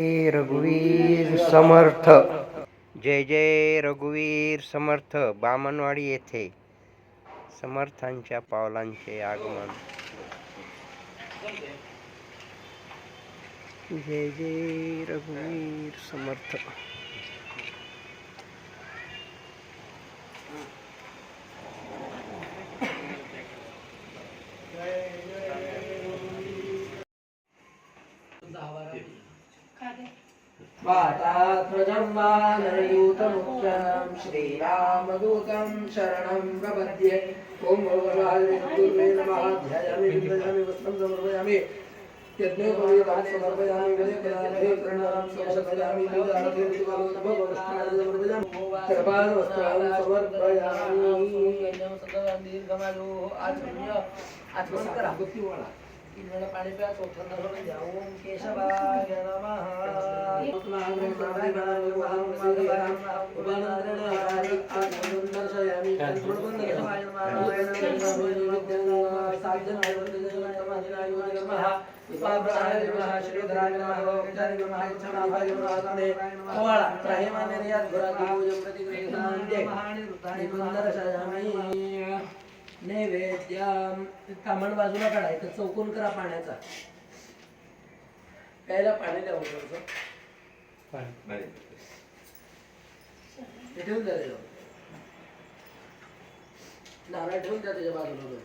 रघुवीर समर्थ. जय जय रघुवीर समर्थ बामणवाडी येथे समर्थांच्या पावलांचे आगमन. जय जय रघुवीर समर्थ. वानरयूतमुख्यं श्रीरामदूतं शरणं प्रपद्ये। ॐ भगवान् नमः ध्यायामि विद्यामि वस्त्रं समर्पयामि यज्ञोपवीतान् समर्पयामि वेदपदार्थे प्रणामं समर्पयामि। वेदार्थे समर्पयामि कृपावस्त्रान् समर्पयामि दीर्घमायुः आचम्य आचमन करा तीन वेळा पाणी प्या चौथ्यांदा सोडून द्या ओम केशवाय नमः नैवेद्यम कामण बाजूला काढायचं चौकोन करा पाण्याचा. प्यायला पाणी द्या थोडंसं. ठेवून द्या त्याच्यावर. नारळ ठेवून द्या त्याच्या बाजूला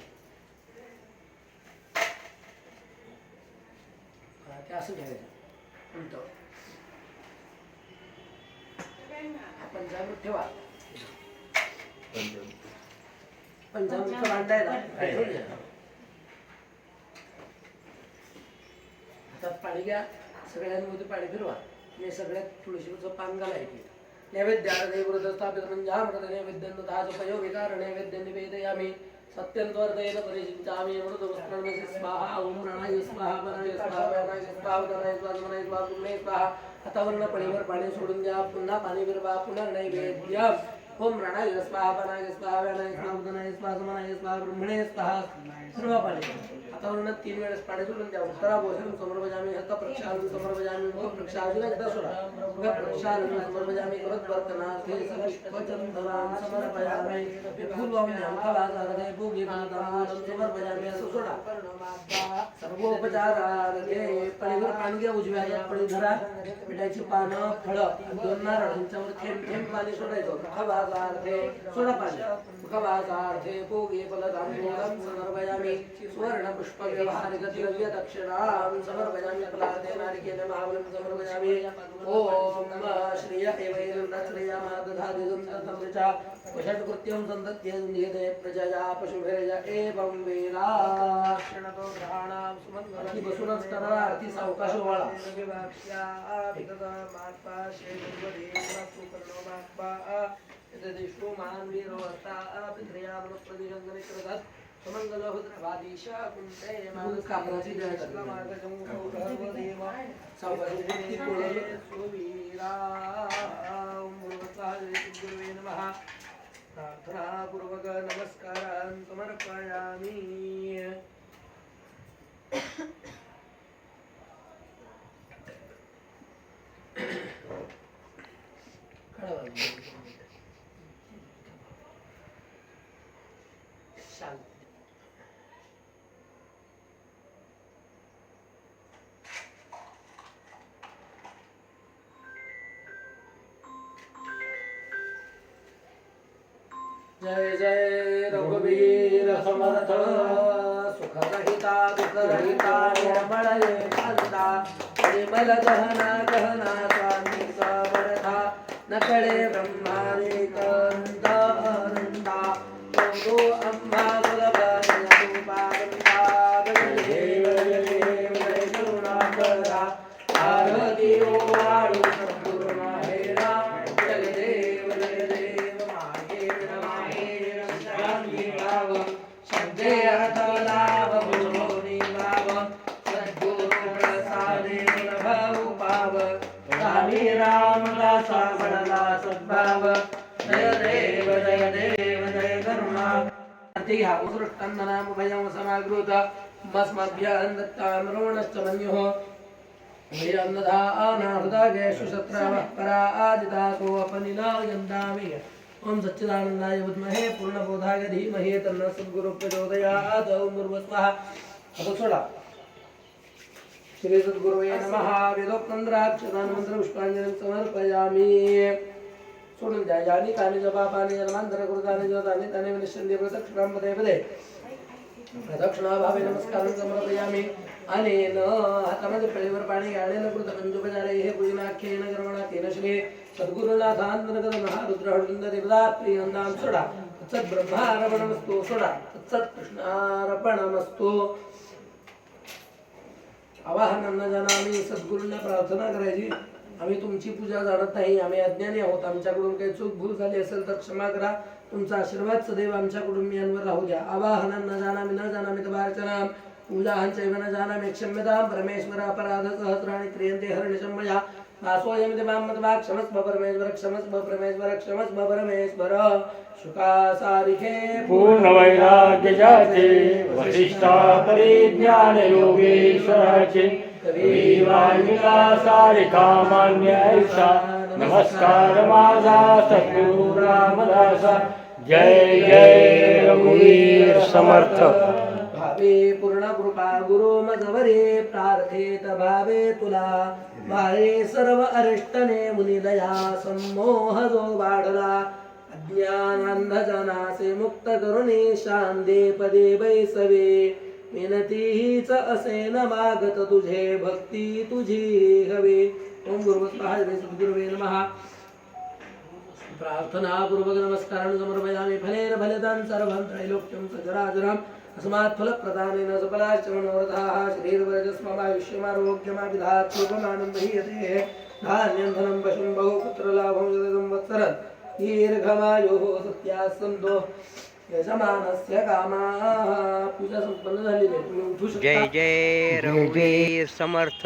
ते असं ठेवायचं. उलटं. हा पंचामृत ठेवा. पंचामृत भांडा आहे ना? ते ठेवून द्या. हातात पाणी घ्या सगळ्यांमध्ये पाणी फिरवा. मी सगळ्यात तुळशीचं पान घालायचे नैवेद्यार्थे वृद्ध स्थापित मंजामृत नैवेद्यं दधाचोपयो विकार नैवेद्यं निवेदयामि सत्यन्त्वर्धयेन परिचिन्तामि. अमृतवस्त्रणमसि स्वाहा ओम प्राणाय स्वाहा प्राणाय स्वाहा प्राणाय स्वाहा उदराय स्वाहा समनाय स्वाहा पुण्य स्वाहा. हातावरनं पळीवर पाणी सोडून द्या. पुन्हा पाणी फिरवा पुनर्नैवेद्य ओम प्रणाय स्वाहा प्राणाय स्वाहा व्यानाय स्वाहा उदनाय स्वाहा समनाय स्वाहा ब्रह्मणे स्वाहा सर्व पाणी हातावरनं तीन वेळेस पाणी सोडून द्या. उत्तरा भोजन समर्पजामी हत प्रक्षालन समर्पजामी मुख प्रक्षालन एकदा सोडा. मुख प्रक्षालन समर्पजामी भगवत वर्तनार्थे सर्वचंदनां समर्पयामि. विपुलवाम्यां कलाकारणे भोगी फलदानं समर्पयामि असं सोडा. सर्वोपचारार्थे पळीवर उजव्या हातात पळी धरा. मिठाची पानं फळं दोन नारळ यांच्यावर थेंब थेंब पाणी सोडायचं. मुखभागार्थे सोडा पाणी. मुखभागार्थे भोगी फलदानं समर्पयामी. सुवर्ण पुष्प व्यवहार गतिव्य दक्षिणाम समर्पयामी. फलार्थे नारिकेल महाबलं समर्पयामी. ओम श्रिय एवैरं श्रियमादधाति सन्ततमृचा वषट्कृत्यं निहिते प्रजया पशुभिरज एवं वेदा. सुमङ्गलति बसूनच करा आरती सावकाश वाळा कापराची प्रार्थनापूर्वक नमस्कारान् समर्पयामि. जय जय रघुवीर समर्थ सुखरहिता दुःखरहिता निर्मळ शांता निर्मल गहना गहना स्वामी समर्था नकळे ब्रह्मारे कंत अनंता गो अंबा बलबाने पावंता देव देव जय करुणाकरा आरती ओवाळू स्वामी रामदासा बडला सद्भाव। जय देव जय देव जय करुणा। ते घ्या उत्कृष्टांना भयं समागृत मस्मभ्य दत्तामरोणश्च मन्युः। हे अन्नदानाहृदागेषु शत्रावः परा आदितासो अपनिना यन्दामि ॐ सच्चिदानन्दाय विद्महे पूर्णबोधाय धीमहे तन्नः सद्गुरुः प्रचोदयात् ॐ गुरुवस्वः आता सोडा శ్రీ సద్గురువే నమ వేదోక్తంద్రాక్షదానమంతర పుష్పాంజలి సమర్పయామి చూడండి జయాని తాని జ పాపాని జన్మాంతర కృతాని జ్యోతాని తాని వినిశ్చంది ప్రదక్షిణాం పదే పదే ప్రదక్షిణాభావే నమస్కారం సమర్పయామి అనేన హతమది ప్రతివర్పాణి యాడేన కృత పంచుపచారైః పూజనాఖ్యేన కర్మణాఖ్యేన శ్రీ సద్గురునాథాంతరగత మహారుద్రహృంద దేవదాప్రియందాం సుడ తత్సత్ బ్రహ్మారపణమస్తు సుడ తత్సత్ కృష్ణారపణమస్తు आवाहनांना सोडा आम्ही सद्गुरूंना प्रार्थना करायची. आम्ही तुमची पूजा जाणत नाही आम्ही अज्ञानी आहोत. आमच्याकडून काही चूक भूल झाली असेल तर क्षमा करा. तुमचा आशीर्वाद सदैव आमच्या कुटुंबियांवर राहू द्या. आवाहनांना आवाहन न जाणामी न. जाणामी तवार्चनाम पूजाहंचैव न जानामी क्षम्यता परमेश्वर अपराध सहस्राणि क्रियन्ते हरणिशम्मया दासोऽयमिति मां मत्वा क्षमस्व परमेश्वर क्षमस्व परमेश्वर क्षमस्व परमेश्वर शुकासारिखे पूर्णवैराग्यजाते वसिष्ठा परिज्ञान योगेश्वराचे कवी वाल्मिका सारिका मान्य ऐसा नमस्कार माझा सद्गुरु रामदासा जय जय रघुवीर समर्थ भावे पूर्ण कृपा गुरु मजवरे प्रार्थेत भावे तुला। बाळे सर्व अरिष्टने मुनिदया संमोह जो वाढला अज्ञानांधजनासे मुक्त करुणी शांदे पदे बैसवे विनती हीच असे न मागत तुझे भक्ती तुझी हवे. ओम गुरुवत्पाह सद्गुरुवे नमः. प्रार्थनापूर्वक नमस्कारान् समर्पयामि फलेन फलितं सर्वं त्रैलोक्यं सचराचरम् तस्मात् फलप्रदानेन सफलाचरणवर्धाः मनोरथाः धान्यं धनं पशुं बहुपुत्रलाभं शतसंवत्सरं दीर्घमायुः सत्याः सन्तो। यजमानस्य कामाः। पूजा संपन्न झालेली आहे तुम्ही उठू जय जय रघुवीर समर्थ।